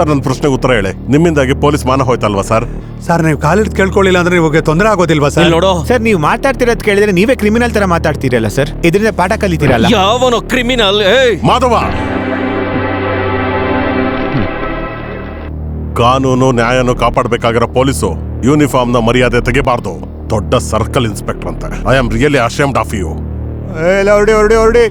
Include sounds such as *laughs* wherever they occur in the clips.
Sir ನನ್ನ ಪ್ರಶ್ನೆಗೆ ಉತ್ತರ ಹೇಳಿ. ನಿಮ್ಮಿಂದಾಗಿ ಪೊಲೀಸ್ ಮಾನ ಹೋಯ್ತಲ್ವಾ ಸರ್? ಸರ್ ನೀವು ಕಾಲೇಜ್ ಕೇಳ್ಕೊಳ್ಳಿಲ್ಲ ಅಂದ್ರೆ ನಿಮಗೆ ತೊಂದರೆ ಆಗೋದಿಲ್ವಾ ಇಲ್ಲಿ ಸರ್ ನೋಡು. ಸರ್ ನೀವು ಮಾತಾಡ್ತಿರೋದು ಕೇಳಿದ್ರೆ ನೀವೇ ಕ್ರಿಮಿನಲ್ ತರ ಮಾತಾಡ್ತೀರಲ್ಲ ಸರ್? ಇದರಿಂದ ಪಾಠ ಕಲಿತೀರಲ್ಲ? ಯಾವನು ಕ್ರಿಮಿನಲ್? ಏಯ್! ಮಾಧವ! ಕಾನೂನು ನ್ಯಾಯನು ಕಾಪಾಡಬೇಕಾಗಿರೋ ಪೊಲೀಸು ಯೂನಿಫಾರ್ಮ್ನ ಮರ್ಯಾದೆ ತೆಗಿಬಾರ್ದು. ದೊಡ್ಡ ಸರ್ಕಲ್ ಇನ್ಸ್ಪೆಕ್ಟರ್ ಅಂತ. I am really ashamed of you ಎಲ್ಲ ಹೊರಡಿ ಹೊರಡಿ ಹೊರಡಿ.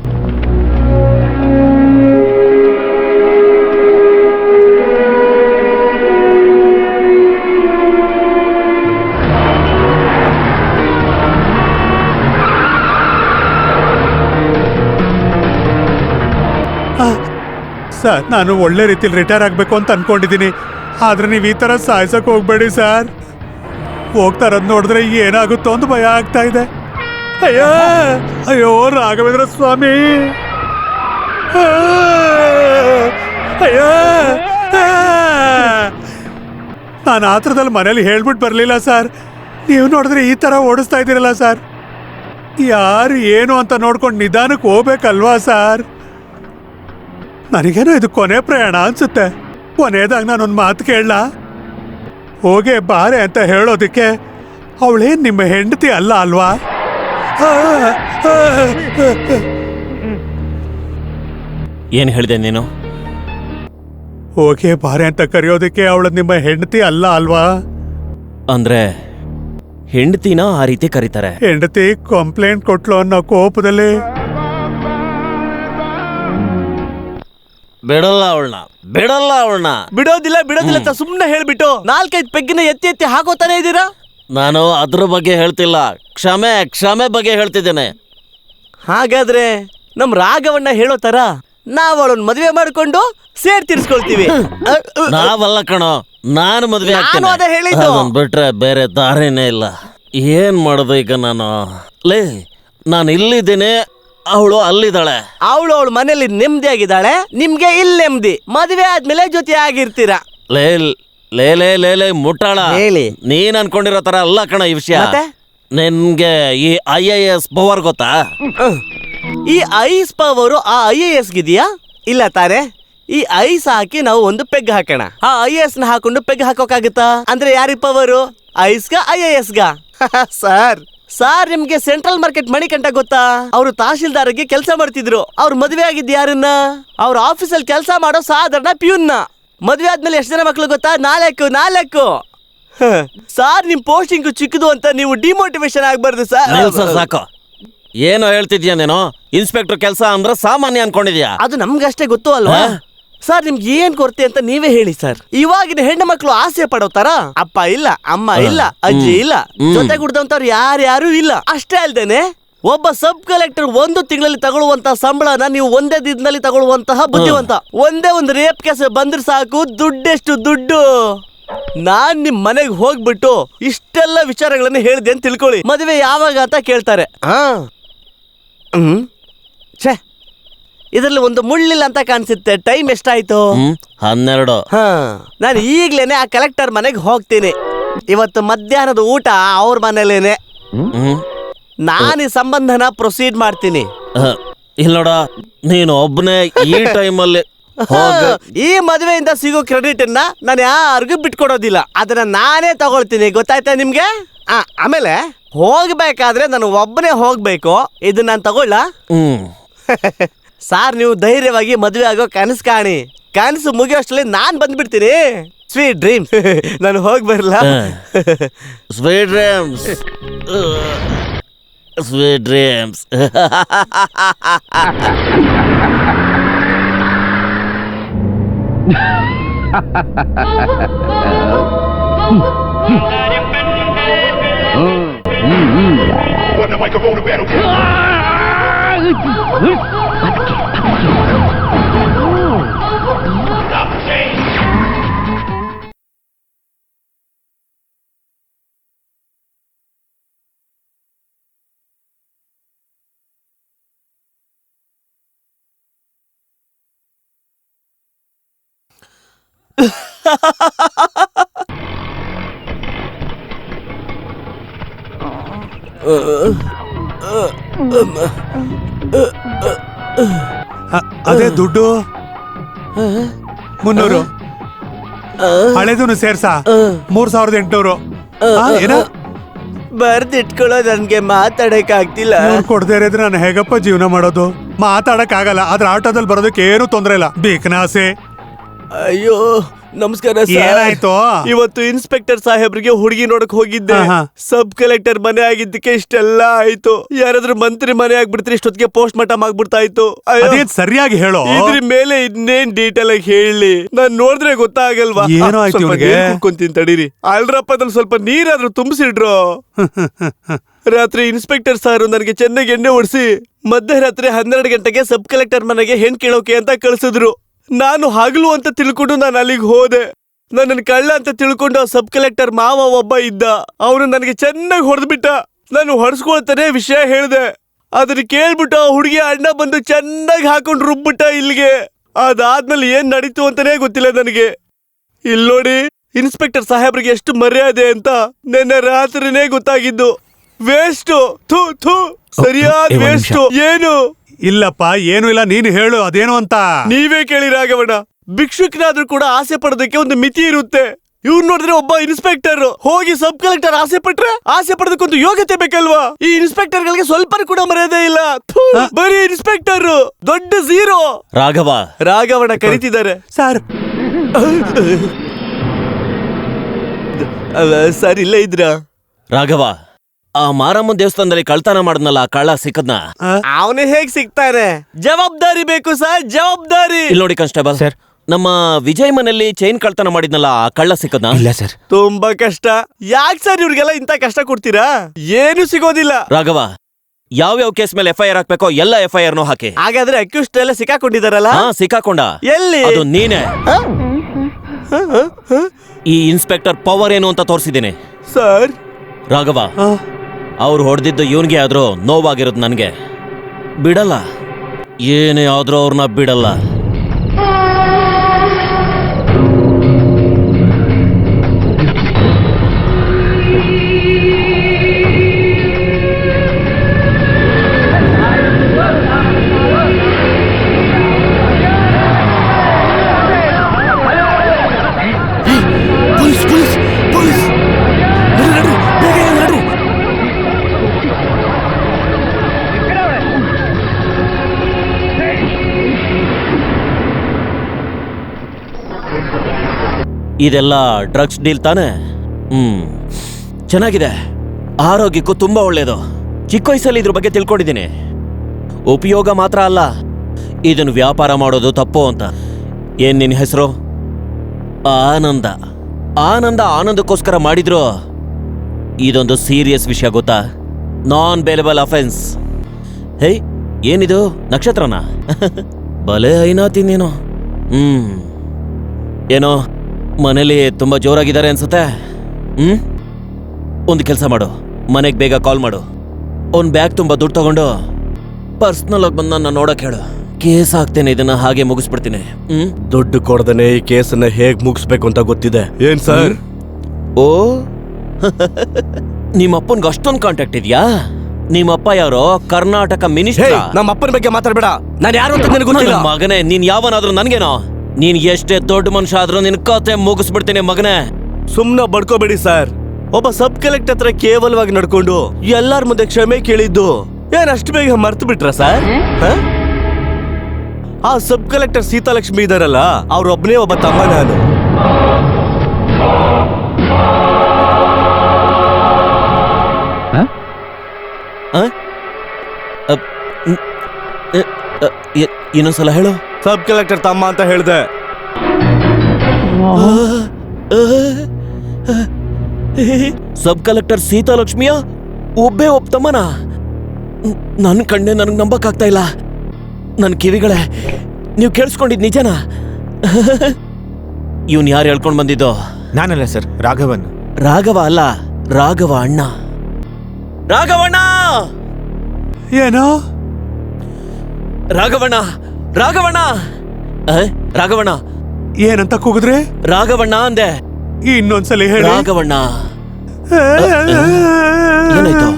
ಸರ್, ನಾನು ಒಳ್ಳೆ ರೀತಿಲಿ ರಿಟೈರ್ ಆಗಬೇಕು ಅಂತ ಅನ್ಕೊಂಡಿದ್ದೀನಿ. ಆದ್ರೆ ನೀವು ಈ ಥರ ಸಾಯ್ಸಕ್ ಹೋಗ್ಬೇಡಿ ಸರ್. ಹೋಗ್ತಾ ಇರೋದು ನೋಡಿದ್ರೆ ಏನಾಗುತ್ತೋ ಅಂತ ಭಯ ಆಗ್ತಾ ಇದೆ. ಅಯ್ಯೋ ಅಯ್ಯೋ, ರಾಘವೇಂದ್ರ ಸ್ವಾಮಿ. ಅಯ್ಯೋ ಅಯ್ಯೋ. ಆ. ಥರದಲ್ಲಿ ಮನೇಲಿ ಹೇಳ್ಬಿಟ್ಟು ಬರಲಿಲ್ಲ ಸರ್. ನೀವು ನೋಡಿದ್ರೆ ಈ ಥರ ಓಡಿಸ್ತಾ ಇದ್ದೀರಲ್ಲ ಸರ್. ಯಾರು ಏನು ಅಂತ ನೋಡ್ಕೊಂಡು ನಿಧಾನಕ್ಕೆ ಹೋಗ್ಬೇಕಲ್ವಾ ಸರ್? ನನಗೇನೋ ಇದು ಕೊನೆ ಪ್ರಯಾಣ ಅನ್ಸುತ್ತೆ. ಕೊನೆಯದಾಗ ನಾನೊಂದು ಮಾತು ಕೇಳಲ್ಲ ಹೋಗೆ ಬಾರೆ ಅಂತ ಹೇಳೋದಕ್ಕೆ ಅವಳೇನ್ ನಿಮ್ಮ ಹೆಂಡತಿ ಅಲ್ಲ ಅಲ್ವಾ. ಏನ್ ಹೇಳಿದೆ ನೀನು? ಹೋಗೆ ಬಾರೆ ಅಂತ ಕರೆಯೋದಕ್ಕೆ ಅವಳು ನಿಮ್ಮ ಹೆಂಡತಿ ಅಲ್ಲ ಅಲ್ವಾ? ಅಂದ್ರೆ ಹೆಂಡತಿನ ಆ ರೀತಿ ಕರೀತಾರೆ. ಹೆಂಡತಿ ಕಂಪ್ಲೇಂಟ್ ಕೊಟ್ಲು ಅನ್ನೋ ಕೋಪದಲ್ಲಿ ಬಿಡಲ್ಲ ಅವಳನ್ನ. ಬಿಡಲ್ಲ ಅವಳನ್ನ. ಬಿಡೋದಿಲ್ಲ ಬಿಡೋದಿಲ್ಲ ಅಂತ ಸುಮ್ನೆ ಹೇಳ್ಬಿಟ್ಟು ನಾಲ್ಕೈದು ಪೆಗ್ಗಿನ ಎತ್ತಿ ಎತ್ತಿ ಹಾಕೋತಾನೆ ಇದ್ದೀರಾ? ನಾನು ಅದ್ರ ಬಗ್ಗೆ ಹೇಳ್ತಿಲ್ಲ. ಕ್ಷಮೆ ಕ್ಷಮೆ ಬಗ್ಗೆ ಹೇಳ್ತಿದ್ದೇನೆ. ಹಾಗಾದ್ರೆ ನಮ್ ರಾಗವನ್ನ ಹೇಳೋ ತರ ನಾವ್ ಅವಳನ್ನ ಮದುವೆ ಮಾಡ್ಕೊಂಡು ಸೇರ್ ತೀರ್ಸ್ಕೊಳ್ತೀವಿ. ನಾವಲ್ಲ ಕಣೋ ನಾನು ಮದ್ವೆ ನಾನು ಆಗ್ತೇನೆ. ಅದೇ ಹೇಳಿದ್ದು. ಅದನ್ ಬಿಟ್ರೆ ಬೇರೆ ದಾರಿನೇ ಇಲ್ಲ. ಏನ್ ಮಾಡೋದು ಈಗ ನಾನು? ಲೇ ನಾನು ಇಲ್ಲಿದ್ದೇನೆ ಅವಳು ಅಲ್ಲಿದ್ದಾಳೆ. ಅವಳು ಅವಳು ಮನೇಲಿ ನೆಮ್ಮದಿಯಾಗಿದ್ದಾಳೆ. ನಿಮ್ಗೆ ಇಲ್ಲಿ ನೆಮ್ಮದಿ. ಮದುವೆ ಆದ್ಮೇಲೆ ಜೊತೆ ಆಗಿರ್ತೀರ ಲೇ ಲೇ ಲೇ ಲೇ ಲೇ ಮುಟ್ಟಾಳ. ಹೇಳಿ. ನೀನ್ ಅನ್ಕೊಂಡಿರೋ ತರ ಅಲ್ಲ ಕಣ ಈ ವಿಷಯ. ಮತ್ತೆ? ನಿನ್ಗೆ ಈ ಐ ಐ ಎಸ್ ಪವರ್ ಗೊತ್ತಾ? ಈ ಐಸ್ ಪವರು ಆ ಐ ಎ ಎಸ್ ಗಿದೆಯಾ? ಇಲ್ಲ ತಾನೆ. ಈ ಐಸ್ ಹಾಕಿ ನಾವು ಒಂದು ಪೆಗ್ ಹಾಕೋಣ. ಆ ಐ ಎಸ್ನ ಹಾಕೊಂಡು ಪೆಗ್ ಹಾಕೋಕಾಗುತ್ತಾ? ಅಂದ್ರೆ ಯಾರಿ ಪವರು? ಐಸ್ಗ ಐ ಎ ಎಸ್ಗ. *laughs* ಸರ್ ಸರ್ ನಿಮ್ಗೆ ಸೆಂಟ್ರಲ್ ಮಾರ್ಕೆಟ್ ಮಣಿಕಂಠ ಗೊತ್ತಾ? ಅವರು ತಹಶೀಲ್ದಾರ್ಗೆ ಕೆಲಸ ಮಾಡ್ತಿದ್ರು. ಅವ್ರು ಮದುವೆ ಆಗಿದ್ದು ಯಾರನ್ನ? ಅವ್ರ ಆಫೀಸಲ್ಲಿ ಕೆಲಸ ಮಾಡೋ ಸಾಧಾರಣ ಪ್ಯೂನ್ನ. ಮದುವೆ ಆದ್ಮೇಲೆ ಎಷ್ಟು ಜನ ಮಕ್ಳು ಗೊತ್ತಾ? ನಾಲ್ಕು ನಾಲ್ಕು. *laughs* ಸರ್ ನಿಮ್ ಪೋಸ್ಟಿಂಗ್ ಚಿಕ್ಕದು ಅಂತ ನೀವು ಡಿಮೋಟಿವೇಶನ್ ಆಗ್ಬಾರ್ದು ಸರ್ ಸರ್ ಸಾಕು. ಏನೋ ಹೇಳ್ತಿದ್ಯಾ ನೀನು? ಇನ್ಸ್ಪೆಕ್ಟರ್ ಕೆಲಸ ಅಂದ್ರೆ ಸಾಮಾನ್ಯ ಅನ್ಕೊಂಡಿದ್ಯಾ? ಅದು ನಮ್ಗಷ್ಟೇ ಗೊತ್ತು ಅಲ್ವಾ? ಸರ್ ನಿಮ್ಗೆ ಏನ್ ಕೊರತೆ ಅಂತ ನೀವೇ ಹೇಳಿ ಸರ್ ಇವಾಗಿನ ಹೆಣ್ಣು ಮಕ್ಕಳು ಆಸೆ ಪಡೋ ತರ ಅಪ್ಪ ಇಲ್ಲ ಅಮ್ಮ ಇಲ್ಲ ಅಜ್ಜಿ ಇಲ್ಲ. ಜೊತೆ ಕುಡ್ದಂತವ್ರು ಯಾರ್ಯಾರು ಇಲ್ಲ. ಅಷ್ಟೇ ಅಲ್ದೇನೆ ಒಬ್ಬ ಸಬ್ ಕಲೆಕ್ಟರ್ ಒಂದು ತಿಂಗಳಲ್ಲಿ ತಗೊಳ್ಳುವಂತ ಸಂಬಳನ ನೀವು ಒಂದೇ ದಿನದಲ್ಲಿ ತಗೊಳ್ಳುವಂತಹ ಬುದ್ಧಿವಂತ. ಒಂದೇ ಒಂದು ರೇಪ್ ಕೇಸ್ ಬಂದ್ರೆ ಸಾಕು ದುಡ್ಡೆಷ್ಟು ದುಡ್ಡು. ನಾನ್ ನಿಮ್ ಮನೆಗೆ ಹೋಗ್ಬಿಟ್ಟು ಇಷ್ಟೆಲ್ಲ ವಿಚಾರಗಳನ್ನ ಹೇಳಿದೆ ಅಂತ ತಿಳ್ಕೊಳ್ಳಿ. ಮದುವೆ ಯಾವಾಗ ಅಂತ ಕೇಳ್ತಾರೆ. ಹಾ. ಹ್ಮ್. ಛೇ ಇದರಲ್ಲಿ ಒಂದು ಮುಳ್ಳಿಲ್ಲ ಅಂತ ಕಾಣಿಸುತ್ತೆ. ಟೈಮ್ ಎಷ್ಟಾಯ್ತು? ಹ್ಮ್ ಹನ್ನೆರಡು. ಹಾ. ನಾನು ಈಗ್ಲೇನೆ ಆ ಕಲೆಕ್ಟರ್ ಮನೆಗೆ ಹೋಗ್ತೀನಿ. ಇವತ್ತು ಮಧ್ಯಾಹ್ನದ ಊಟ ಅವ್ರ ಮನೇಲೇನೆ. ಹ್ಮ್. ನಾನು ಈ ಸಂಬಂಧನ ಪ್ರೊಸೀಡ್ ಮಾಡ್ತೀನಿ. ಇಲ್ಲ ಇಲ್ ನೋಡ ನೀನು ಒಬ್ಬನೇ ಈ *laughs* ಟೈಮಲ್ಲಿ ಹೋಗ. ಈ ಮದುವೆಯಿಂದ ಸಿಗೋ ಕ್ರೆಡಿಟ್ ಅನ್ನ ನಾನು ಯಾರಿಗೂ ಬಿಟ್ಕೊಡೋದಿಲ್ಲ. ಅದನ್ನ ನಾನೇ ತಗೊಳ್ತೀನಿ. ಗೊತ್ತಾಯ್ತಾ ನಿಮ್ಗೆ? ಆ, ಆಮೇಲೆ ಹೋಗ್ಬೇಕಾದ್ರೆ ನಾನು ಒಬ್ಬನೇ ಹೋಗ್ಬೇಕು. ಇದನ್ನ ನಾನು ತಗೊಳ್ಳ? ಹ್ಮ್. *laughs* ಸಾರ್ ನೀವು ಧೈರ್ಯವಾಗಿ ಮದುವೆ ಆಗೋ ಕನಸು ಕಾಣಿ. ಕನಸು ಮುಗಿಯೋಷ್ಟರಲ್ಲಿ ನಾನ್ ಬಂದ್ಬಿಡ್ತೀನಿ. ಸ್ವೀಟ್ ಡ್ರೀಮ್ *laughs* ನಾನು ಹೋಗಿ ಬರಲ್ಲ ಸ್ವೀಟ್ ಡ್ರೀಮ್ಸ್ ಸ್ವೀಟ್ ಡ್ರೀಮ್ಸ್ ಅ- ಅದೇ ದುಡ್ಡು? ಮುನ್ನೂರು. ಹಳೆದೂನು ಸೇರ್ಸ? ಮೂರ್ ಸಾವಿರದ ಎಂಟುನೂರು. ಏನ? ಬರ್ದಿಟ್ಕೊಳ್ಳೋ ನನ್ಗೆ ಮಾತಾಡಕ್ ಆಗ್ತಿಲ್ಲ ಕೊಡದೇ ಇರೋದ್ರೆ ನಾನು ಹೇಗಪ್ಪ ಜೀವನ ಮಾಡೋದು? ಮಾತಾಡಕ್ ಆಗಲ್ಲ ಆದ್ರೆ ಆಟೋದಲ್ಲಿ ಬರೋದಕ್ಕೆ ಏನು ತೊಂದರೆ ಇಲ್ಲ. ಬೇಕನಾಸೆ. ಅಯ್ಯೋ ನಮಸ್ಕಾರ ಸರ್. ಏನಾಯ್ತು? ಇವತ್ತು ಇನ್ಸ್ಪೆಕ್ಟರ್ ಸಾಹೇಬ್ರಿಗೆ ಹುಡುಗಿ ನೋಡಕ್ ಹೋಗಿದ್ದೆ. ಸಬ್ ಕಲೆಕ್ಟರ್ ಮನೆ ಆಗಿದ್ದಕ್ಕೆ ಇಷ್ಟೆಲ್ಲ ಆಯ್ತು. ಯಾರಾದ್ರೂ ಮಂತ್ರಿ ಮನೆ ಆಗ್ಬಿಡ್ತಾರೆ ಇಷ್ಟೊತ್ತಿಗೆ ಪೋಸ್ಟ್ ಮಾರ್ಟಮ್ ಆಗ್ಬಿಡ್ತಾ ಇತ್ತು. ಅಯ್ಯೋ. ಅದೇನ್ ಸರಿಯಾಗಿ ಹೇಳೋ? ಇದ್ರ ಮೇಲೆ ಇನ್ನೇನ್ ಡೀಟೇಲ್ ಆಗಿ ಹೇಳಿ. ನಾನ್ ನೋಡಿದ್ರೆ ಗೊತ್ತಾಗಲ್ವಾ? ಏನೋ ಆಯ್ತು ಸ್ವಲ್ಪ ಇವ್ನಿಗೆ? ನೀರ್ ಕುಡ್ಕೊಂತೀನಿ ತಡೀರಿ ಅಲ್ರಪ್ಪ ಅದ್ರಲ್ಲಿ ಸ್ವಲ್ಪ ನೀರಾದ್ರೂ ತುಂಬಿಸಿಡ್ರು. *laughs* ರಾತ್ರಿ ಇನ್ಸ್ಪೆಕ್ಟರ್ ಸಾರು ನನಗೆ ಚೆನ್ನಾಗಿ ಎಣ್ಣೆ ಹೊಡಿಸಿ ಮಧ್ಯರಾತ್ರಿ ಹನ್ನೆರಡು ಗಂಟೆಗೆ ಸಬ್ ಕಲೆಕ್ಟರ್ ಮನೆಗೆ ಹೆಣ್ ಕೇಳೋಕೆ ಅಂತ ಕಳ್ಸಿದ್ರು. ನಾನು ಹಗಲು ಅಂತ ತಿಳ್ಕೊಂಡು ನಾನು ಅಲ್ಲಿಗೆ ಹೋದೆ. ನನ್ನನ್ನು ಕಳ್ಳ ಅಂತ ತಿಳ್ಕೊಂಡು ಆ ಸಬ್ ಕಲೆಕ್ಟರ್ ಮಾವ ಒಬ್ಬ ಇದ್ದ. ಅವನು ನನಗೆ ಚೆನ್ನಾಗಿ ಹೊಡೆದ್ಬಿಟ್ಟ. ನಾನು ಹೊಡೆಸ್ಕೊಳ್ತಾನೆ ವಿಷಯ ಹೇಳಿದೆ. ಅದನ್ನ ಕೇಳ್ಬಿಟ್ಟು ಆ ಹುಡುಗಿ ಅಣ್ಣ ಬಂದು ಚೆನ್ನಾಗಿ ಹಾಕೊಂಡು ರುಬ್ಬಿಟ್ಟ ಇಲ್ಲಿಗೆ. ಅದಾದ್ಮೇಲೆ ಏನ್ ನಡೀತು ಅಂತಾನೆ ಗೊತ್ತಿಲ್ಲ ನನಗೆ. ಇಲ್ಲಿ ನೋಡಿ ಇನ್ಸ್ಪೆಕ್ಟರ್ ಸಾಹೇಬ್ರಿಗೆ ಎಷ್ಟು ಮರ್ಯಾದೆ ಅಂತ ನಿನ್ನೆ ರಾತ್ರಿನೇ ಗೊತ್ತಾಗಿದ್ದು. ವೇಸ್ಟ್ ಥೂ ಥೂ ಸರಿಯಾದ ವೇಸ್ಟ್ ಏನು? ಇಲ್ಲಪ್ಪ ಏನು ಇಲ್ಲ ನೀನು ಹೇಳು ಅದೇನು ಅಂತ. ನೀವೇ ಕೇಳಿ ರಾಘವಣ್ಣ. ಭಿಕ್ಷುಕನಾದ್ರೂ ಕೂಡ ಆಸೆ ಪಡೋದಕ್ಕೆ ಒಂದು ಮಿತಿ ಇರುತ್ತೆ. ಇವ್ರು ನೋಡಿದ್ರೆ ಒಬ್ಬ ಇನ್ಸ್ಪೆಕ್ಟರ್ ಹೋಗಿ ಸಬ್ ಕಲೆಕ್ಟರ್ ಆಸೆ ಪಟ್ರೆ ಆಸೆ ಪಡೋದಕ್ಕೊಂದು ಯೋಗ್ಯತೆ ಬೇಕಲ್ವಾ? ಈ ಇನ್ಸ್ಪೆಕ್ಟರ್ ಗಳಿಗೆ ಸ್ವಲ್ಪ ಕೂಡ ಮರ್ಯಾದೆ ಇಲ್ಲ. ಥು, ಬರೀ ಇನ್ಸ್ಪೆಕ್ಟರ್ ದೊಡ್ಡ ಝೀರೋ ರಾಘವ. ರಾಘವಣ್ಣ ಕರೀತಿದ್ದಾರೆ. ಸರ್ ಸರ್ ಇಲ್ಲೇ ಇದ್ರ? ರಾಘವ ಆ ಮಾರಮ್ಮನ ದೇವಸ್ಥಾನದಲ್ಲಿ ಕಳ್ತನ ಮಾಡದ್ನಲ್ಲ ಆ ಕಳ್ಳ ಸಿಕ್ಕದ್ನ? ಅವನೇ ಹೇಗ್ ಸಿಗ್ತಾನೆ? ಜವಾಬ್ದಾರಿ ಬೇಕು ಸರ್ ಜವಾಬ್ದಾರಿ! ಇಲ್ಲಿ ನೋಡಿ ಕಾನ್ಸ್ಟೇಬಲ್. ಸರ್. ನಮ್ಮ ವಿಜಯ್ ಮನೆಯಲ್ಲಿ ಚೈನ್ ಕಳ್ತನ ಮಾಡಿದ್ನಲ್ಲ ಆ ಕಳ್ಳ ಸಿಕ್ಕದ್ನ? ಇಲ್ಲ ಸರ್. ತುಂಬಾ ಕಷ್ಟ. ಯಾಕೆ ಸರ್ ಇವ್ರಿಗೆಲ್ಲ ಇಂತ ಕಷ್ಟ ಕೊಡ್ತೀರಾ? ಏನು ಸಿಗೋದಿಲ್ಲ. ರಾಘವ ಯಾವ್ಯಾವ ಕೇಸ್ ಮೇಲೆ ಎಫ್ ಐ ಆರ್ ಹಾಕ್ಬೇಕೋ ಎಲ್ಲ ಎಫ್ ಐ ಆರ್ನು ಹಾಕಿ. ಹಾಗಾದ್ರೆ ಅಕ್ಯೂಸ್ಟ್ ಎಲ್ಲ ಸಿಕ್ಕಾಕೊಂಡಿದಾರಲ್ಲ ಹಾ ಸಿಕ್ಕಾಕೊಂಡ. ಎಲ್ಲಿ? ಅದು ನೀನೆ. ಈ ಇನ್ಸ್ಪೆಕ್ಟರ್ ಪವರ್ ಏನು ಅಂತ ತೋರಿಸಿದ್ದೀನಿ. ಸರ್. ರಾಘವ ಅವ್ರು ಹೊಡೆದಿದ್ದು ಇವನಿಗೆ ಆದರೂ ನೋವಾಗಿರೋದು ನನಗೆ. ಬಿಡಲ್ಲ. ಏನೇ ಆದರೂ ಅವ್ರನ್ನ ಬಿಡಲ್ಲ. ಇದೆಲ್ಲ ಡ್ರಗ್ಸ್ ಡೀಲ್ ತಾನೆ? ಹ್ಮ್. ಚೆನ್ನಾಗಿದೆ. ಆರೋಗ್ಯಕ್ಕೂ ತುಂಬಾ ಒಳ್ಳೇದು. ಚಿಕ್ಕ ವಯಸ್ಸಲ್ಲಿ ಇದ್ರ ಬಗ್ಗೆ ತಿಳ್ಕೊಂಡಿದ್ದೀನಿ. ಉಪಯೋಗ ಮಾತ್ರ ಅಲ್ಲ. ಇದನ್ನು ವ್ಯಾಪಾರ ಮಾಡೋದು ತಪ್ಪು ಅಂತ. ಏನ್ ನಿನ್ನ ಹೆಸರು? ಆನಂದ. ಆನಂದ ಆನಂದಕ್ಕೋಸ್ಕರ ಮಾಡಿದ್ರು. ಇದೊಂದು ಸೀರಿಯಸ್ ವಿಷಯ ಗೊತ್ತಾ? ನಾನ್ ಬೇಲೆಬಲ್ ಅಫೆನ್ಸ್ ಹೇ ಏನಿದು? ನಕ್ಷತ್ರನಾ? *laughs* ಬಲೆ ಐನಾತಿನೇನೋ ಹ್ಮ್. ಏನೋ? ಮನೇಲಿ ತುಂಬ ಜೋರಾಗಿದ್ದಾರೆ ಅನ್ಸುತ್ತೆ? ಹ್ಞೂ ಒಂದು ಕೆಲಸ ಮಾಡು. ಮನೆಗೆ ಬೇಗ ಕಾಲ್ ಮಾಡು. ಅವ್ನ ಬ್ಯಾಗ್ ತುಂಬ ದುಡ್ಡು ತಗೊಂಡು ಪರ್ಸ್ನಲ್ ಆಗಿ ಬಂದು ನನ್ನ ನೋಡಕ್ ಹೇಳು. ಕೇಸ್ ಹಾಕ್ತೇನೆ ಇದನ್ನ ಹಾಗೆ ಮುಗಿಸ್ಬಿಡ್ತೀನಿ. ಹ್ಮ್? ದುಡ್ಡು ಕೊಡದನೆ ಈ ಕೇಸನ್ನ ಹೇಗ್ ಮುಗಿಸ್ಬೇಕು ಅಂತ ಗೊತ್ತಿದೆ. ಏನ್ ಸರ್? ಓ? *laughs* ನಿಮ್ಮಪ್ಪನ್ಗೆ ಅಷ್ಟೊಂದು ಕಾಂಟ್ಯಾಕ್ಟ್ ಇದೆಯಾ? ನಿಮ್ಮಪ್ಪ ಯಾರೋ ಕರ್ನಾಟಕ ಮಿನಿಸ್ಟರ್ ನಮ್ಮ ಅಪ್ಪನ ಬಗ್ಗೆ ಮಾತಾಡ್ಬೇಡ. ನಾನು ಯಾರು ಅಂತ ನನಗೆ ಗೊತ್ತಿಲ್ಲ. ಮಗನೇ ನೀನ್ ಯಾವನಾದ್ರೂ ನನ್ಗೇನೋ? ನೀನ್ ಎಷ್ಟೇ ದೊಡ್ಡ ಮನುಷ್ಯ ಆದ್ರೂ ನಿನ್ ಕತೆ ಮುಗಿಸ್ಬಿಡ್ತೀನಿ ಮಗನೇ. ಸುಮ್ನೆ ಬಡ್ಕೋಬೇಡಿ ಸರ್ ಒಬ್ಬ ಸಬ್ ಕಲೆಕ್ಟರ್ ಹತ್ರ ಕೇವಲವಾಗಿ ನಡ್ಕೊಂಡು ಎಲ್ಲಾರ ಮುಂದೆ ಕ್ಷಮೆ ಕೇಳಿದ್ದು ಏನ್ ಅಷ್ಟು ಬೇಗ ಮರ್ತು ಬಿಟ್ರ ಸರ್ ಹ? ಆ ಸಬ್ ಕಲೆಕ್ಟರ್ ಸೀತಾಲಕ್ಷ್ಮಿ ಇದಾರಲ್ಲ ಅವ್ರೊಬ್ನೇ ಒಬ್ಬ ತಮ್ಮ ನಾನು. ಇನ್ನೊಂದ್ಸಲ ಹೇಳು. ಸಬ್ ಕಲೆಕ್ಟರ್ ತಮ್ಮ ಅಂತ ಹೇಳಿದೆ. ಸಬ್ ಕಲೆಕ್ಟರ್ ಸೀತಾಲಕ್ಷ್ಮಿಯ? ಒಬ್ಬೇ ಒಪ್ತಮ್ಮನ ನನ್ನ ಕಣ್ಣೆ ನನಗೆ ನಂಬಕ್ಕಾಗ್ತಾ ಇಲ್ಲ. ನನ್ನ ಕಿವಿಗಳೇ ನೀವು ಕೇಳಿಸ್ಕೊಂಡಿದ್ ನಿಜನಾ? ಇವನ್ ಯಾರು ಹೇಳ್ಕೊಂಡು ಬಂದಿದ್ದು? ನಾನಲ್ಲ ಸರ್ ರಾಘವನ್. ರಾಘವ ಅಲ್ಲ ರಾಘವ ಅಣ್ಣ. ರಾಘವಣ್ಣ! ಏನೋ? ರಾಘವಣ್ಣ! ರಾಘವಣ್ಣ! ರಾಘವಣ್ಣ! ಏನಂತ ಕೂಗಿದ್ರೆ? ರಾಘವಣ್ಣ ಅಂದೆ. ಇನ್ನೊಂದ್ಸಲಿ ಹೇಳಿ. ರಾಘವಣ್ಣ! ಏನಾಯ್ತು?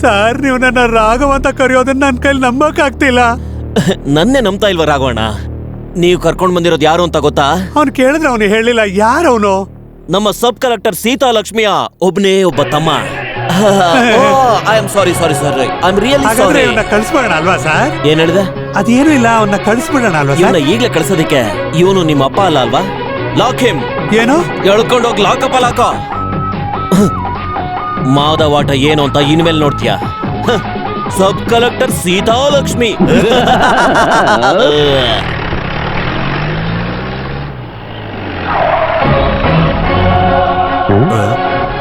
ಸರ್ ನೀವು ನನ್ನ ರಾಘವ ಅಂತ ಕರೆಯೋದನ್ನ ನನ್ನ ಕೈಲಿ ನಂಬಕ್ ಆಗ್ತಿಲ್ಲ ನನ್ನೇ ನಂಬ್ತಾ ಇಲ್ವಾ ರಾಘವಣ್ಣ? ನೀವು ಕರ್ಕೊಂಡ್ ಬಂದಿರೋದು ಯಾರು ಅಂತ ಗೊತ್ತಾ? ಅವ್ನು ಕೇಳಿದ್ರೆ ಅವನು ಹೇಳಿಲ್ಲ ಯಾರವನು? ನಮ್ಮ ಸಬ್ ಕಲೆಕ್ಟರ್ ಸೀತಾ ಲಕ್ಷ್ಮಿಯ ಒಬ್ನೇ ಒಬ್ಬ ತಮ್ಮ. I am sorry sorry sorry I am really ಹಾಗಾದ್ರೆ ಸಾರಿ ಇವನ್ನ ಕಳ್ಸ್ಬಿಡೋಣ ಅಲ್ವಾ ಸರ್? ಏನ್ ಹೇಳಿದೆ? ಅದೇನು ಇಲ್ಲ ಅವನ್ನ ಕಳಿಸ್ಬಿಡೋಣ ಅಲ್ವಾ ಇವನ್ನ ಸರ್ ಈಗ್ಲೇ ಕಳ್ಸೋದಿಕ್ಕೆ ಇವನು ನಿಮ್ಮ ಅಪ್ಪ ಅಲ್ಲ ಅಲ್ವಾ? Lock him. ಏನು? ಎಳ್ಕೊಂಡೋಗಿ ಲಾಕಪ್ಪ ಲಾಕ ಮಾದವಾಟ ಏನು ಅಂತ ಇನ್ಮೇಲೆ ನೋಡ್ತೀಯ? ಹ, ಸಬ್ ಕಲೆಕ್ಟರ್ ಸೀತಾ ಲಕ್ಷ್ಮಿ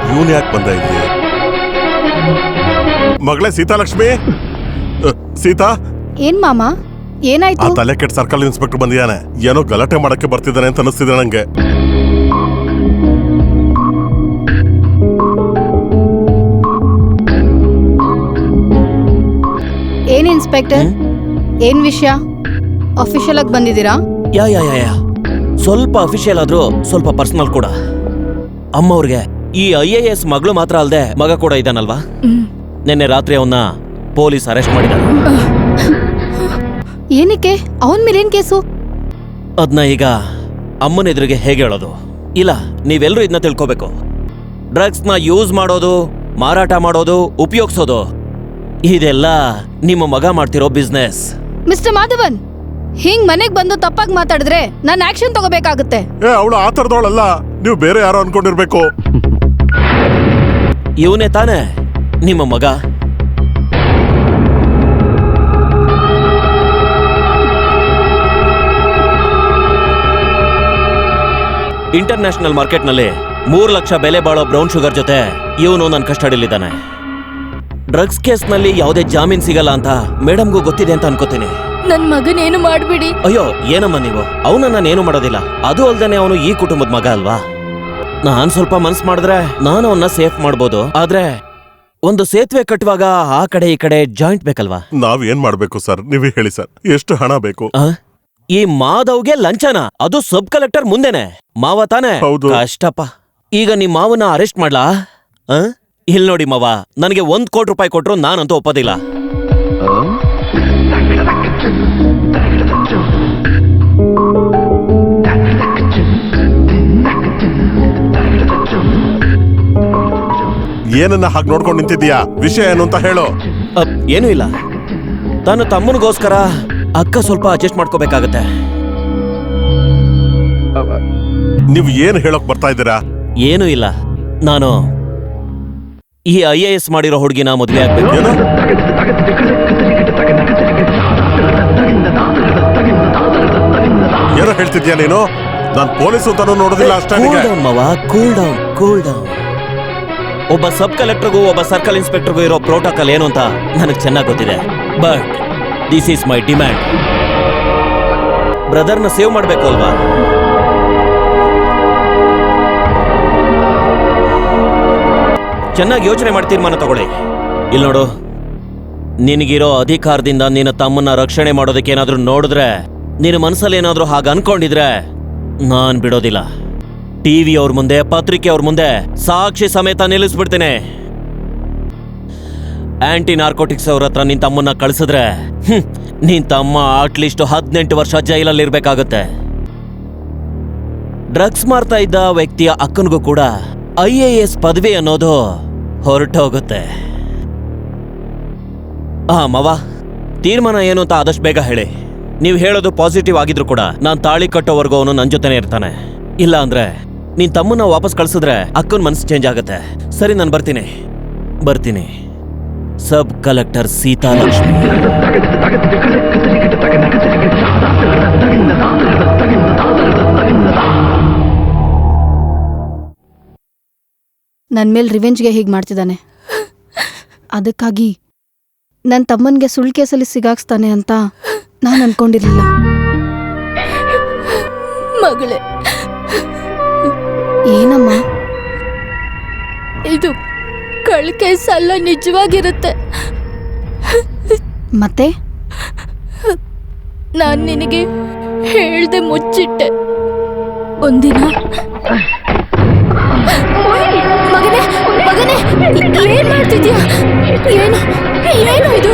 ಇವನ್ ಯಾಕೆ ಬಂದ ಇಲ್ಲಿ ಮಗಳೇ ಸೀತಾಲಕ್ಷ್ಮಿ? ಅ, ಸೀತಾ? ಏನ್ ಮಾಮ? ಆ ಏನಾಯ್ತು? ತಲೆ ಕೆಟ್ಟ ಸರ್ಕಲ್ ಇನ್ಸ್ಪೆಕ್ಟರ್ ಬಂದಿದ್ದಾನೆ. ಏನೋ ಗಲಾಟೆ ಮಾಡಕ್ಕೆ ಬರ್ತಿದ್ದಾನೆ ಅಂತ ಅನಿಸ್ತಿದೆ ನಂಗೆ. ಏನ್ ಇನ್ಸ್ಪೆಕ್ಟರ್? ಏನ್ ವಿಷಯ? ಅಫಿಷಿಯಲ್ ಆಗಿ ಬಂದಿದ್ದೀರಾ? ಯಾ ಯಾ ಯಾ ಯಾ. ಸ್ವಲ್ಪ ಅಫಿಷಿಯಲ್ ಆದ್ರೂ ಸ್ವಲ್ಪ ಪರ್ಸನಲ್ ಕೂಡ. ಅಮ್ಮವ್ರಿಗೆ ಈ ಐ ಎ ಎಸ್ ಮಗಳು ಮಾತ್ರ ಅಲ್ಲದೆ ಮಗ ಕೂಡ ಇದ್ದಾನಲ್ವಾ? ನಿನ್ನೆ ರಾತ್ರಿ ಅವನ್ನ ಪೊಲೀಸ್ ಅರೆಸ್ಟ್ ಮಾಡಿದ್ದಾರೆ ಏನಕ್ಕೆ? ಅವನ್ ಮೇಲೇನ್ ಕೇಸು? ಅದನ್ನ ಈಗ ಅಮ್ಮನ ಎದುರಿಗೆ ಹೇಗೆ ಹೇಳೋದು? ಇಲ್ಲ ನೀವೆಲ್ಲರೂ ಇದನ್ನ ತಿಳ್ಕೋಬೇಕು. ಡ್ರಗ್ಸ್ನ ಯೂಸ್ ಮಾಡೋದು ಮಾರಾಟ ಮಾಡೋದು ಉಪಯೋಗಿಸೋದು ಇದೆಲ್ಲ ನಿಮ್ಮ ಮಗ ಮಾಡ್ತಿರೋ ಬಿಸ್ನೆಸ್. ಮಿಸ್ಟರ್ ಮಾಧವನ್ ಹಿಂಗ್ ಮನೆಗ್ ಬಂದು ತಪ್ಪಾಗಿ ಮಾತಾಡಿದ್ರೆ ನಾನು ಆಕ್ಷನ್ ತಗೋಬೇಕಾಗುತ್ತೆ. ಏ ಅವಳು ಆ ಥರದವಳಲ್ಲ. ನೀವು ಬೇರೆ ಯಾರೋ ಅನ್ಕೊಂಡಿರ್ಬೇಕು. ಇವನೇ ತಾನೇ ನಿಮ್ಮ ಮಗ? ಇಂಟರ್ನ್ಯಾಷನಲ್ ಮಾರ್ಕೆಟ್ನಲ್ಲಿ ಮೂರು ಲಕ್ಷ ಬೆಲೆ ಬಾಳೋ ಬ್ರೌನ್ ಶುಗರ್ ಜೊತೆ ಇವನು ನನ್ನ ಕಸ್ಟಡಿಲಿದ್ದಾನೆ ಡ್ರಗ್ಸ್ ಕೇಸ್ನಲ್ಲಿ ಯಾವುದೇ ಜಾಮೀನ್ ಸಿಗಲ್ಲ ಅಂತ ಮೇಡಮ್ಗೂ ಗೊತ್ತಿದೆ ಅಂತ ಅನ್ಕೋತೀನಿ. ನನ್ ಮಗನೇನು ಮಾಡ್ಬಿಡಿ. ಅಯ್ಯೋ ಏನಮ್ಮ ನೀವು? ಅವನನ್ನ ನಾನೇನು ಮಾಡೋದಿಲ್ಲ. ಅದು ಅಲ್ದೇನೆ ಅವನು ಈ ಕುಟುಂಬದ ಮಗ ಅಲ್ವಾ? ನಾನ್ ಸ್ವಲ್ಪ ಮನ್ಸ್ ಮಾಡಿದ್ರೆ ನಾನು ಅವನ್ನ ಸೇಫ್ ಮಾಡ್ಬೋದು. ಆದ್ರೆ ಒಂದು ಸೇತುವೆ ಕಟ್ಟುವಾಗ ಆ ಕಡೆ ಈ ಕಡೆ ಜಾಯಿಂಟ್ ಬೇಕಲ್ವಾ? ನಾವ್ ಏನ್ ಮಾಡ್ಬೇಕು ಸರ್? ನೀವೇ ಹೇಳಿ ಸರ್. ಎಷ್ಟು ಹಣ ಬೇಕು? ಆ? ಈ ಮಾಧವ್ಗೆ ಲಂಚನ? ಅದು ಸಬ್ ಕಲೆಕ್ಟರ್ ಮುಂದೆನೆ. ಮಾವ ತಾನೆ? ಹೌದು. ಕಷ್ಟಪ್ಪ. ಈಗ ನಿಮ್ ಮಾವನ ಅರೆಸ್ಟ್ ಮಾಡ್ಲಾ? ಆ? ಇಲ್ ನೋಡಿ ಮಾವ ನನಗೆ ಒಂದ್ ಕೋಟಿ ರೂಪಾಯಿ ಕೊಟ್ರು ನಾನಂತೂ ಒಪ್ಪೋದಿಲ್ಲ. ಏನನ್ನ ಹಾಗೆ ನೋಡ್ಕೊಂಡು ನಿಂತಿದ್ಯಾ ವಿಷಯ ಏನು ಅಂತ ಹೇಳು. ಅಪ್, ಏನೂ ಇಲ್ಲ. ತನ್ನ ತಮ್ಮನಿಗೋಸ್ಕರ ಅಕ್ಕ ಸ್ವಲ್ಪ ಅಡ್ಜಸ್ಟ್ ಮಾಡ್ಕೋಬೇಕಾಗತ್ತೆ. ನೀವು ಏನು ಹೇಳೋಕ್ ಬರ್ತಾ ಇದ್ದೀರಾ? ಏನೂ ಇಲ್ಲ. ನಾನು ಈ ಐ ಎ ಎಸ್ ಮಾಡಿರೋ ಹುಡುಗಿನ ಮದುವೆ ಆಗ್ಬೇಕು. ಏನು? ಏನೋ ಹೇಳ್ತಿದ್ಯಾ ನೀನು? ನಾನು ಪೊಲೀಸ್ ಅಂತಾನು ನೋಡೋದಿಲ್ಲ ಅಷ್ಟೇ ಕೂಲ್ ಡೌನ್ ಮಾವ ಕೂಲ್ ಡೌನ್ ಕೂಲ್ ಡೌನ್ ಒಬ್ಬ ಸಬ್ ಕಲೆಕ್ಟರ್ಗೂ ಒಬ್ಬ ಸರ್ಕಲ್ ಇನ್ಸ್ಪೆಕ್ಟರ್ಗೂ ಇರೋ ಪ್ರೋಟೋಕಾಲ್ ಏನು ಅಂತ ನನಗೆ ಚೆನ್ನಾಗಿ ಗೊತ್ತಿದೆ. But this is my demand ಬ್ರದರ್ನ save ಮಾಡಬೇಕು ಅಲ್ವಾ? ಚೆನ್ನಾಗಿ ಯೋಚನೆ ಮಾಡಿ ತೀರ್ಮಾನ ತಗೊಳ್ಳಿ. ಇಲ್ಲಿ ನೋಡು, ನಿನಗಿರೋ ಅಧಿಕಾರದಿಂದ ನಿನ್ನ ತಮ್ಮನ್ನ ರಕ್ಷಣೆ ಮಾಡೋದಕ್ಕೆ ಏನಾದರೂ ನೋಡಿದ್ರೆ, ನಿನ್ನ ಮನಸ್ಸಲ್ಲಿ ಏನಾದರೂ ಹಾಗೆ ಅನ್ಕೊಂಡಿದ್ರೆ, ನಾನ್ ಬಿಡೋದಿಲ್ಲ. ಟಿವಿ ಅವ್ರ ಮುಂದೆ, ಪತ್ರಿಕೆ ಅವ್ರ ಮುಂದೆ ಸಾಕ್ಷಿ ಸಮೇತ ನಿಲ್ಲಿಸ್ಬಿಡ್ತೇನೆ. ಆಂಟಿ ನಾರ್ಕೋಟಿಕ್ಸ್ ಅವ್ರ ಹತ್ರ ನಿನ್ ತಮ್ಮನ್ನ ಕಳಿಸಿದ್ರೆ ನಿನ್ ತಮ್ಮ ಅಟ್ಲೀಸ್ಟ್ ಹದಿನೆಂಟು ವರ್ಷ ಜೈಲಲ್ಲಿ ಇರ್ಬೇಕಾಗತ್ತೆ. ಡ್ರಗ್ಸ್ ಮಾರ್ತಾ ಇದ್ದ ವ್ಯಕ್ತಿಯ ಅಕ್ಕನಿಗೂ ಕೂಡ ಐ ಎ ಎಸ್ ಪದವಿ ಅನ್ನೋದು ಹೊರಟೋಗುತ್ತೆ. ಆ, ಮವ, ತೀರ್ಮಾನ ಏನು ಅಂತ ಆದಷ್ಟು ಬೇಗ ಹೇಳಿ. ನೀವು ಹೇಳೋದು ಪಾಸಿಟಿವ್ ಆಗಿದ್ರು ಕೂಡ ನಾನು ತಾಳಿ ಕಟ್ಟೋವರೆಗೂ ಅವನು ನನ್ನ ಜೊತೆನೇ ಇರ್ತಾನೆ. ಇಲ್ಲ ಅಂದ್ರೆ ನೀನ್ ತಮ್ಮನ್ನ ವಾಪಸ್ ಕಳ್ಸಿದ್ರೆ ಅಕ್ಕನ ಮನಸ್ಸು ಚೇಂಜ್ ಆಗುತ್ತೆ. ಸರಿ, ನಾನು ಬರ್ತೀನಿ. ಬರ್ತೀನಿ. ಸಬ್ ಕಲೆಕ್ಟರ್ ಸೀತಾ ಲಕ್ಷ್ಮಿ ನನ್ ಮೇಲೆ ರಿವೆಂಜ್ಗೆ ಹೀಗೆ ಮಾಡ್ತಿದ್ದಾನೆ. ಅದಕ್ಕಾಗಿ ನನ್ನ ತಮ್ಮನ್ಗೆ ಸುಳ್ಳು ಕೇಸಲ್ಲಿ ಸಿಗಾಕ್ಸ್ತಾನೆ ಅಂತ ನಾನು ಅನ್ಕೊಂಡಿರ್ಲಿಲ್ಲ. ಮಗಳೇ. ಏನಮ್ಮ? ಇದು ಕಳ್ಕೆ ಸಲ್ಲ ನಿಜವಾಗಿರುತ್ತೆ. ಮತ್ತೆ? ನಾನು ನಿನಗೆ ಹೇಳ್ದೆ ಮುಚ್ಚಿಟ್ಟೆ. ಒಂದಿನ. ಮಗನೇ ಮಗನೇ ಏನ್ ಮಾಡ್ತಿದ್ಯಾ? ಏನು ಏನು ಇದು?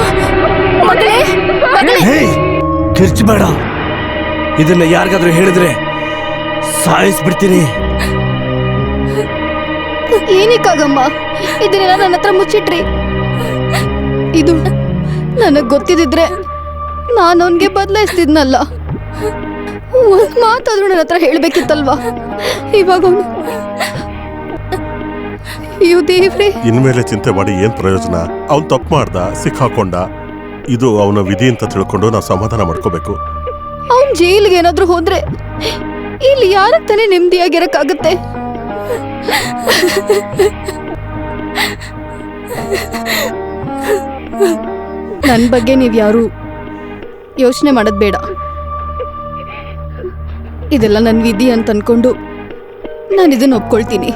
ಮಗಳೇ ಮಗಳೇ. ಕಿರ್ಚ್ಬೇಡ ಇದನ್ನ ಯಾರಿಗಾದ್ರೂ ಹೇಳಿದ್ರೆ ಸಾಯಿಸ್ಬಿಡ್ತೀನಿ. ಏನಕ್ಕಾಗಮ್ಮ? ಇದನ್ನೆಲ್ಲ ನನ್ನ ಹತ್ರ ಮುಚ್ಚಿಟ್ರಿ. ಇದು ನನಗೆ ಗೊತ್ತಿದ್ರೆ ನಾನು ಅವನಿಗೆ ಬದಲಾಯಿಸ್ತಿದ್ನಲ್ಲ. ಒಂದು ಮಾತಾದ್ರೂ ನನ್ನ ಹತ್ರ ಹೇಳ್ಬೇಕಿತ್ತಲ್ವಾ? ಇವಾಗ ಅವನು ಅಯ್ಯೋ ದೇವ್ರೆ. ಇನ್ಮೇಲೆ ಚಿಂತೆ ಮಾಡಿ ಏನ್ ಪ್ರಯೋಜನ? ಅವ್ನು ತಪ್ಪು ಮಾಡ್ದ ಸಿಕ್ಕಾಕೊಂಡ ಇದು ಅವನ ವಿಧಿ ಅಂತ ತಿಳ್ಕೊಂಡು ನಾವು ಸಮಾಧಾನ ಮಾಡ್ಕೋಬೇಕು. ಅವನ್ ಜೈಲಿಗೆ ಏನಾದರೂ ಹೋದ್ರೆ ಇಲ್ಲಿ ಯಾರ ತಾನೇ ನೆಮ್ಮದಿಯಾಗಿರಕ್ಕಾಗತ್ತೆ ನನ್ ಬಗ್ಗೆ ನೀವ್ ಯಾರು ಯೋಚನೆ ಮಾಡೋದು ಬೇಡ. ಇದೆಲ್ಲ ನನ್ನ ವಿಧಿ ಅಂತ ಅನ್ಕೊಂಡು ನಾನು ಇದನ್ನ ಒಪ್ಕೊಳ್ತೀನಿ.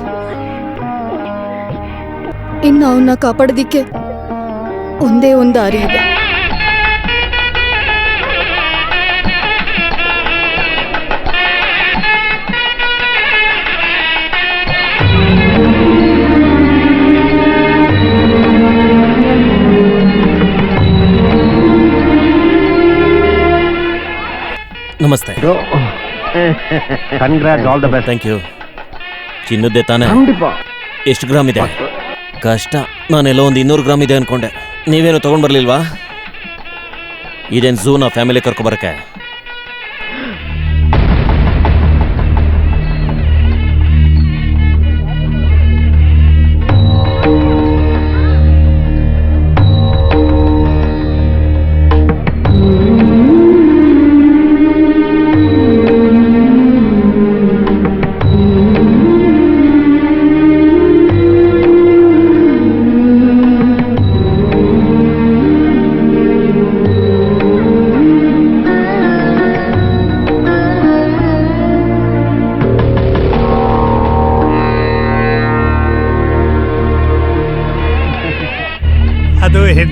ಇನ್ನು ಅವನ್ನ ಕಾಪಾಡೋದಿಕ್ಕೆ ಒಂದೇ ಒಂದು ದಾರಿ ಇದೆ. ನಮಸ್ತೆ. All the best thank you ಚಿನ್ನದ್ದೇ ತಾನೇ? ಎಷ್ಟು ಗ್ರಾಮ್ ಇದೆ? ಕಷ್ಟ. ನಾನೆಲ್ಲೋ ಒಂದು ಇನ್ನೂರು ಗ್ರಾಮ್ ಇದೆ ಅನ್ಕೊಂಡೆ. ನೀವೇನು ತಗೊಂಡ್ ಬರ್ಲಿಲ್ವಾ ಇದೇನು ಝೂನ ಫ್ಯಾಮಿಲಿ ಕರ್ಕೊಬರಕ್ಕೆ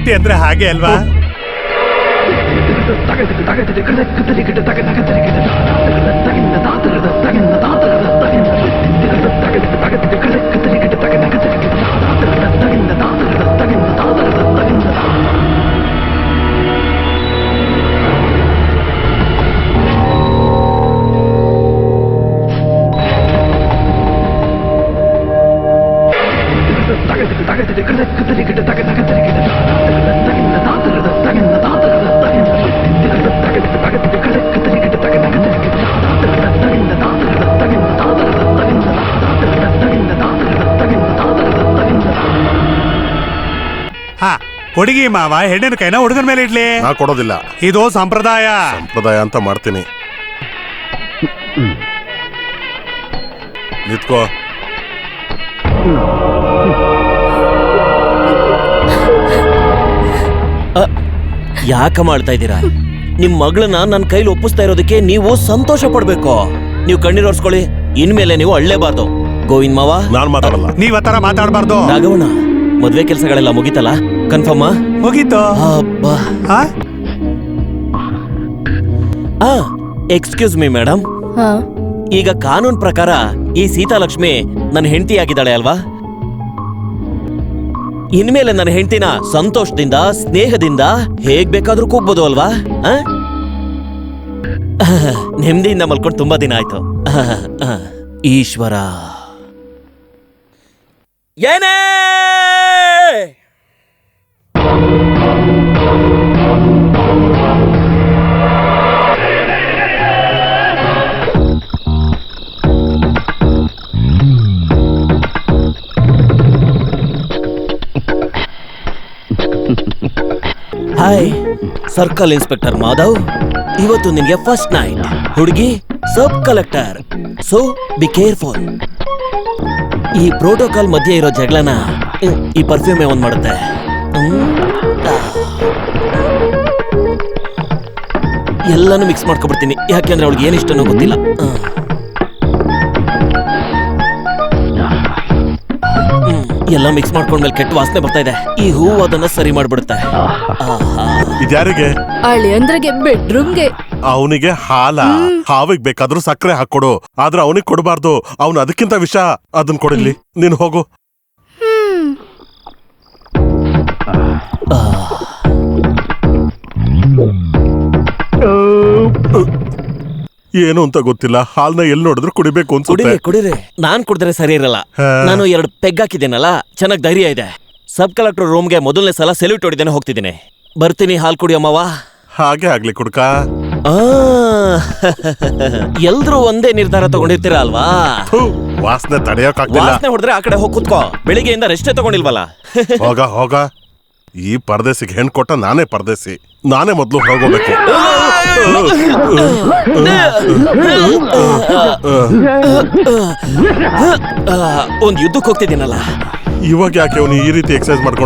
ಹೆಂಡತಿ ಅಂದ್ರೆ ಹಾಗೆ ಅಲ್ವಾ ಹುಡುಗಿ ಮಾವ ಹೆಣ್ಣಿನ ಕೈನ ಹುಡುಗನ ಮೇಲೆ ಇಡ್ಲಿ. ನಾ ಕೊಡೋದಿಲ್ಲ. ಇದು ಸಂಪ್ರದಾಯ. ಸಂಪ್ರದಾಯ ಅಂತ ಮಾಡ್ತೀನಿ. ನಿತ್ಕೋ. ಯಾಕೆ ಮಾಡ್ತಾ ಇದ್ದೀರಾ? ನಿಮ್ ಮಗಳನ್ನ ನನ್ನ ಕೈಲಿ ಒಪ್ಪಿಸ್ತಾ ಇರೋದಕ್ಕೆ ನೀವು ಸಂತೋಷ ಪಡ್ಬೇಕು. ನೀವು ಕಣ್ಣೀರ್ ಒರ್ಸ್ಕೊಳ್ಳಿ ಇನ್ಮೇಲೆ ನೀವು ಅಳ್ಳೇಬಾರ್ದು ಗೋವಿಂದ್ ಮಾವ. ನಾನ್ ಮಾತಾಡಲ್ಲ. ನೀವ್ ಆ ತರ ಮಾತಾಡ್ಬಾರ್ದು. ರಾಘವಣ್ಣ ಮದ್ವೆ ಕೆಲಸಗಳೆಲ್ಲ ಮುಗೀತಲ್ಲ? ಕನ್ಫರ್ಮ ಮುಗೀತು. ಅಬ್ಬಾ. ಹಾ ಆ ಎಕ್ಸ್ಕ್ಯೂಸ್ ಮೀ ಮೇಡಮ್ ಹಾ. ಈಗ ಕಾನೂನ್ ಪ್ರಕಾರ ಈ ಸೀತಾಲಕ್ಷ್ಮಿ ನನ್ನ ಹೆಂಡತಿ ಆಗಿದ್ದಾಳೆ ಅಲ್ವಾ? ಇನ್ಮೇಲೆ ನನ್ನ ಹೆಂಡತಿನ ಸಂತೋಷದಿಂದ ಸ್ನೇಹದಿಂದ ಹೇಗ್ ಬೇಕಾದ್ರೂ ಕೂಗ್ಬೋದು ಅಲ್ವಾ? ಆ? ಆಹ್, ನೆಮ್ಮದಿಯಿಂದ ಮಲ್ಕೊಂಡು ತುಂಬಾ ದಿನ ಆಯ್ತು. ಈಶ್ವರ. ಏನೇ! ಹಾಯ್ ಸರ್ಕಲ್ ಇನ್ಸ್ಪೆಕ್ಟರ್ ಮಾಧವ್ ಇವತ್ತು ನಿಮಗೆ ಫಸ್ಟ್ ನೈಟ್ ಹುಡುಗಿ sub collector so be careful ಈ ಪ್ರೋಟೋಕಾಲ್ ಮಧ್ಯೆ ಇರೋ ಜಗಳನ ಈ ಪರ್ಫ್ಯೂಮ್ ಒಂದು ಮಾಡುತ್ತೆ. ಎಲ್ಲಾನು ಮಿಕ್ಸ್ ಮಾಡ್ಕೊಬಿಡ್ತೀನಿ. ಯಾಕೆಂದ್ರೆ ಅವಳಿಗೆ ಇಷ್ಟನೋ ಗೊತ್ತಿಲ್ಲ. ಎಲ್ಲ ಮಿಕ್ಸ್ ಮಾಡ್ಕೊಂಡ್ಮೇಲೆ ಕೆಟ್ಟ ವಾಸನೆ ಬರ್ತಾ ಇದೆ. ಈ ಹೂವು ಅದನ್ನ ಸರಿ ಮಾಡ್ಬಿಡುತ್ತೆ. ಆಹಾ. ಇದ್ಯಾರಿಗೆ? ಅಳಿಯಂದ್ರಗೆ ಬೆಡ್ರೂಮ್ಗೆ. ಅವನಿಗೆ ಹಾಲ ಹಾವಿಗೆ ಬೇಕಾದ್ರೂ ಸಕ್ಕರೆ ಹಾಕೊಡು ಆದ್ರೆ ಅವನಿಗೆ ಕೊಡಬಾರ್ದು. ಅವನು ಅದಕ್ಕಿಂತ ವಿಷ. ಅದನ್ನ ಕೊಡಿಲಿ ನೀನ್ ಹೋಗು. ಏನು ಅಂತ ಗೊತ್ತಿಲ್ಲ. ಹಾಲ್ನ ಎಲ್ಲಿ ನೋಡಿದ್ರು ಕುಡಿಬೇಕು ಅನ್ಸುತ್ತೆ. ಕುಡಿರಿ ಕುಡಿರಿ. ನಾನ್ ಕುಡಿದ್ರೆ ಸರಿ ಇರಲ್ಲ. ಹಾ. ನಾನು ಎರಡು ಪೆಗ್ ಹಾಕಿದ್ದೀನಲ್ಲ ಚೆನ್ನಾಗ್ ಧೈರ್ಯ ಇದೆ. ಸಬ್ ಕಲೆಕ್ಟರ್ ರೂಮ್ಗೆ ಮೊದಲನೇ ಸಲ ಸೆಲ್ಯೂಟ್ ಹೊಡಿದೇನೆ ಹೋಗ್ತಿದ್ದೀನಿ. ಬರ್ತೀನಿ ಹಾಲ್ ಕುಡಿಯಮ್ಮವ್ವ ಹಾಗೆ ಆಗ್ಲಿ ಕುಡ್ಕ. ಆ, *laughs* ಎಲ್ರೂ ಒಂದೇ ನಿರ್ಧಾರ ತಗೊಂಡಿರ್ತೀರ ಅಲ್ವಾ? ಥು, ವಾಸನೆ ತಡೆಯೋಕಾಗ್ತಿಲ್ಲ. ವಾಸನೆ ಹೊಡೆದ್ರೆ ಆ ಕಡೆ ಹೋಗಿ ಕುತ್ಕೋ. ಬೆಳಿಗ್ಗೆಯಿಂದ ರೆಸ್ಟೇ ತಗೊಂಡಿಲ್ವಲ್ಲ? *laughs* ಹೋಗ ಹೋಗ. ಈ ಪರದೇಸಿಗೆ ಹೆಣ್ ಕೊಟ್ಟ ನಾನೇ ಪರದೇಸಿ ನಾನೇ ಮೊದ್ಲು ಹೋಗೋಬೇಕು ಒಂದು ಯುದ್ಧಕ್ಕೆ ಹೋಗ್ತಿದ್ದೀನಲ್ಲ. ಇವಾಗ ಯಾಕೆ ಅವನು ಈ ರೀತಿ ಎಕ್ಸೈಸ್ ಮಾಡ್ಕೊಂಡು